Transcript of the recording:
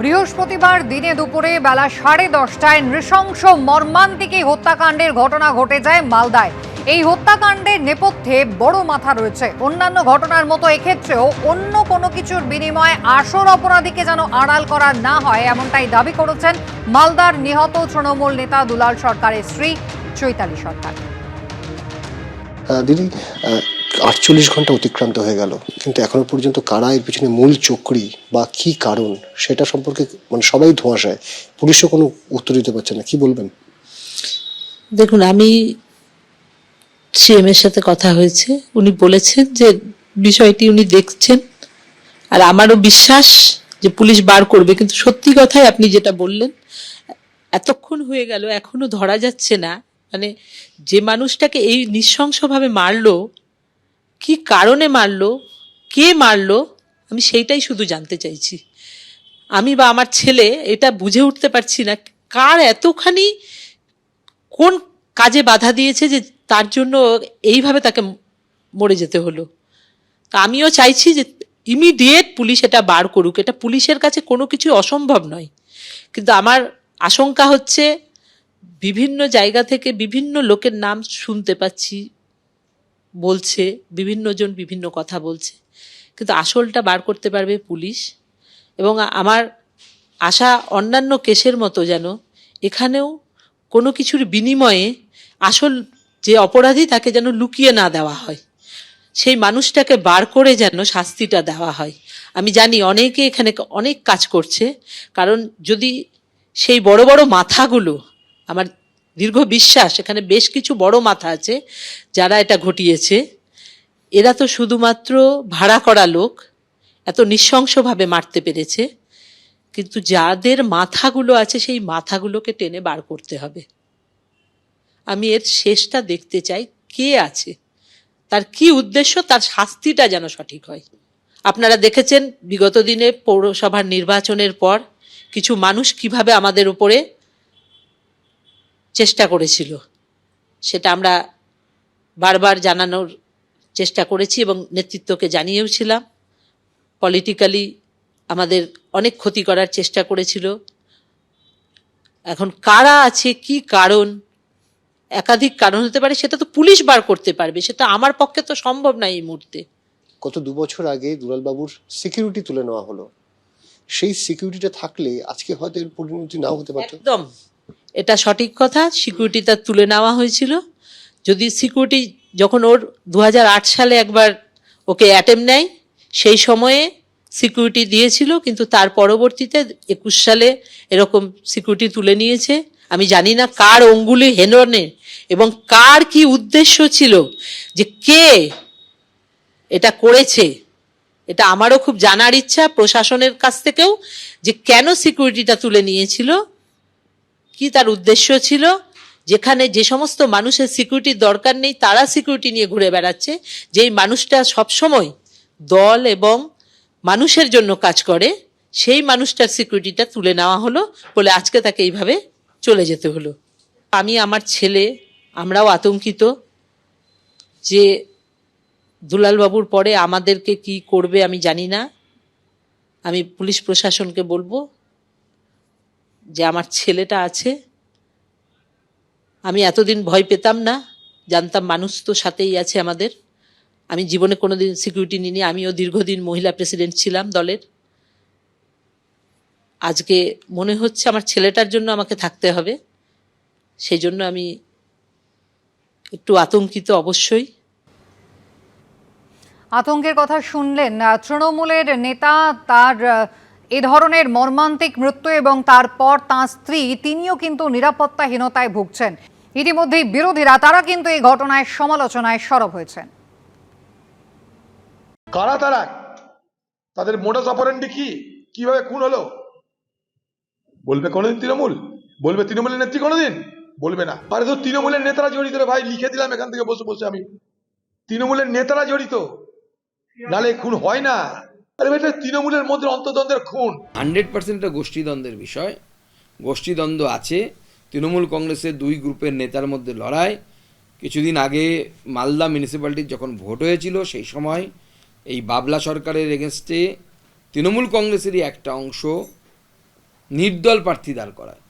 বৃহস্পতিবার দিনে দুপুরে বেলা সাড়ে দশটায় নৃশংস মর্মান্তিক হত্যাকাণ্ডের ঘটনা ঘটে যায় মালদায়। এই হত্যাকাণ্ডের নেপথ্যে বড় মাথা রয়েছে। অন্যান্য ঘটনার মতো এক্ষেত্রেও অন্য কোনো কিছুর বিনিময়ে আসর অপরাধীকে যেন আড়াল করা না হয়, এমনটাই দাবি করেছেন মালদার নিহত তৃণমূল নেতা দুলাল সরকারের স্ত্রী চৈতালি সরকার। দিদি আটচল্লিশ ঘণ্টা অতিক্রান্ত হয়ে গেল। কিন্তু এখনও পর্যন্ত কারা এর পিছনে মূল চক্রী বা কি কারণ, সেটা সম্পর্কে মানে সবাই ধোঁয়াশায়। পুলিশও কোনো উত্তর দিতে পারছে না। কি বলবেন? দেখুন, আমি সিএম এর সাথে কথা হয়েছে। উনি বলেছেন যে বিষয়টি উনি দেখছেন। আর আমারও বিশ্বাস যে পুলিশ বার করবে। কিন্তু সত্যি কথাই আপনি যেটা বললেন, এতক্ষণ হয়ে গেল, এখনও ধরা যাচ্ছে না। মানে যে মানুষটাকে এই নৃশংসভাবে মারলো কি কারণে মারলো? কে মারলো? আমি সেইটাই শুধু জানতে চাইছি। আমি বা আমার ছেলে এটা বুঝে উঠতে পারছি না, কার এতখানি কোন কাজে বাধা দিয়েছে যে তার জন্য এইভাবে তাকে মরে যেতে হলো। তা আমিও চাইছি যে ইমিডিয়েট পুলিশ এটা বার করুক। এটা পুলিশের কাছে কোনো কিছু অসম্ভব নয়। কিন্তু আমার আশঙ্কা হচ্ছে বিভিন্ন জায়গা থেকে বিভিন্ন লোকের নাম শুনতে পাচ্ছি বলছে, বিভিন্ন জন বিভিন্ন কথা বলছে। কিন্তু আসলটা বার করতে পারবে পুলিশ। এবং আমার আশা অন্যান্য কেসের মতো যেন এখানেও কোনো কিছুর বিনিময়ে আসল যে অপরাধী তাকে যেন লুকিয়ে না দেওয়া হয়। সেই মানুষটাকে বার করে যেন শাস্তিটা দেওয়া হয়। আমি জানি অনেকে এখানে অনেক কাজ করছে। কারণ যদি সেই বড় বড় মাথাগুলো আমার দীর্ঘ বিশ্বাস, এখানে বেশ কিছু বড় মাথা আছে যারা এটা ঘটিয়েছে। এরা তো শুধুমাত্র ভাড়া করা লোক, এত নৃশংসভাবে মারতে পেরেছে, কিন্তু যাদের মাথাগুলো আছে সেই মাথাগুলোকে টেনে বার করতে হবে। আমি এর শেষটা দেখতে চাই, কে আছে? তার কি উদ্দেশ্য, তার শাস্তিটা যেন সঠিক হয়। আপনারা দেখেছেন, বিগত দিনে পৌরসভার নির্বাচনের পর কিছু মানুষ কীভাবে আমাদের উপরে চেষ্টা করেছিল। সেটা আমরা বারবার জানানোর চেষ্টা করেছি এবং নেতৃত্বকে জানিয়েওছিলাম। পলিটিক্যালি আমাদের অনেক ক্ষতি করার চেষ্টা করেছিল। এখন কারা আছে কি কারণ একাধিক কারণ হতে পারে সেটা তো পুলিশ বার করতে পারবে। সেটা আমার পক্ষে তো সম্ভব না এই মুহূর্তে। গত দু বছর আগে দুলালবাবুর সিকিউরিটি তুলে নেওয়া হলো। সেই সিকিউরিটিটা থাকলে আজকে হয়তো এর পরিণতি নাও হতে পারতো। একদম। এটা সঠিক কথা সিকিউরিটিটা তুলে নেওয়া হয়েছিল। যদি সিকিউরিটি যখন ওর দু হাজার আট সালে একবার ওকে অ্যাটেম নেয়, সেই সময়ে সিকিউরিটি দিয়েছিল, কিন্তু তার পরবর্তীতে একুশ সালে এরকম সিকিউরিটি তুলে নিয়েছে। আমি জানি না কার অঙ্গুলি হেননে এবং কার কি উদ্দেশ্য ছিল যে কে এটা করেছে। এটা আমারও খুব জানার ইচ্ছা প্রশাসনের কাছ থেকেও যে কেন সিকিউরিটিটা তুলে নিয়েছিল। কি তার উদ্দেশ্য ছিল? যেখানে যে সমস্ত মানুষের সিকিউরিটির দরকার নেই, তারা সিকিউরিটি নিয়ে ঘুরে বেড়াচ্ছে। যেই মানুষটা সবসময় দল এবং মানুষের জন্য কাজ করে, সেই মানুষটার সিকিউরিটিটা তুলে নেওয়া হলো বলে আজকে তাকে এইভাবে চলে যেতে হলো। আমি, আমার ছেলে, আমরাও আতঙ্কিত যে দুলালবাবুর পরে আমাদেরকে কি করবে আমি জানি না। আমি পুলিশ প্রশাসনকে বলব যে আমার ছেলেটা আছে, আমি এতদিন ভয় পেতাম না, জানতাম মানুষ তো সাথেই আছে আমাদের। আমি জীবনে কোনোদিন সিকিউরিটি নিইনি, আমিও দীর্ঘদিন মহিলা প্রেসিডেন্ট ছিলাম দলের। আজকে মনে হচ্ছে আমার ছেলেটার জন্য আমাকে থাকতে হবে। সেই জন্য আমি একটু আতঙ্কিত অবশ্যই। আতঙ্কের কথা শুনলেন তৃণমূলের নেতা তার এ ধরনের মর্মান্তিক মৃত্যু এবং তারপর তাঁর স্ত্রী, তিনিও কিন্তু নিরাপত্তাহীনতায় ভুগছেন। ইতিমধ্যেই বিরোধীরা, তারা কিন্তু এই ঘটনায় সমালোচনায় সরব হয়েছেন। কারা তারা? তাদের মোটাস অপারেন্ডি কি? কীভাবে খুন হলো? বলবে কোনোদিন তৃণমূল? বলবে তৃণমূলের নেত্রী কোনোদিন? বলবে না। আরে তো তৃণমূলের নেতারা জড়িত রে ভাই, লিখে দিলাম এখান থেকে বসে বসে আমি। তৃণমূলের নেতারা জড়িত। নালে খুন হয় না। তৃণমূলের মধ্যে অন্তদ্বন্দ্বের খুন। হান্ড্রেড পার্সেন্ট এটা গোষ্ঠীদ্বন্দ্বের বিষয়। গোষ্ঠীদ্বন্দ্ব আছে। তৃণমূল কংগ্রেসের দুই গ্রুপের নেতার মধ্যে লড়াই। কিছুদিন আগে মালদা মিউনিসিপ্যালিটির যখন ভোট হয়েছিল, সেই সময় এই বাবলা সরকারের এগেনস্টে তৃণমূল কংগ্রেসেরই একটা অংশ নির্দল প্রার্থী দাঁড় করায়।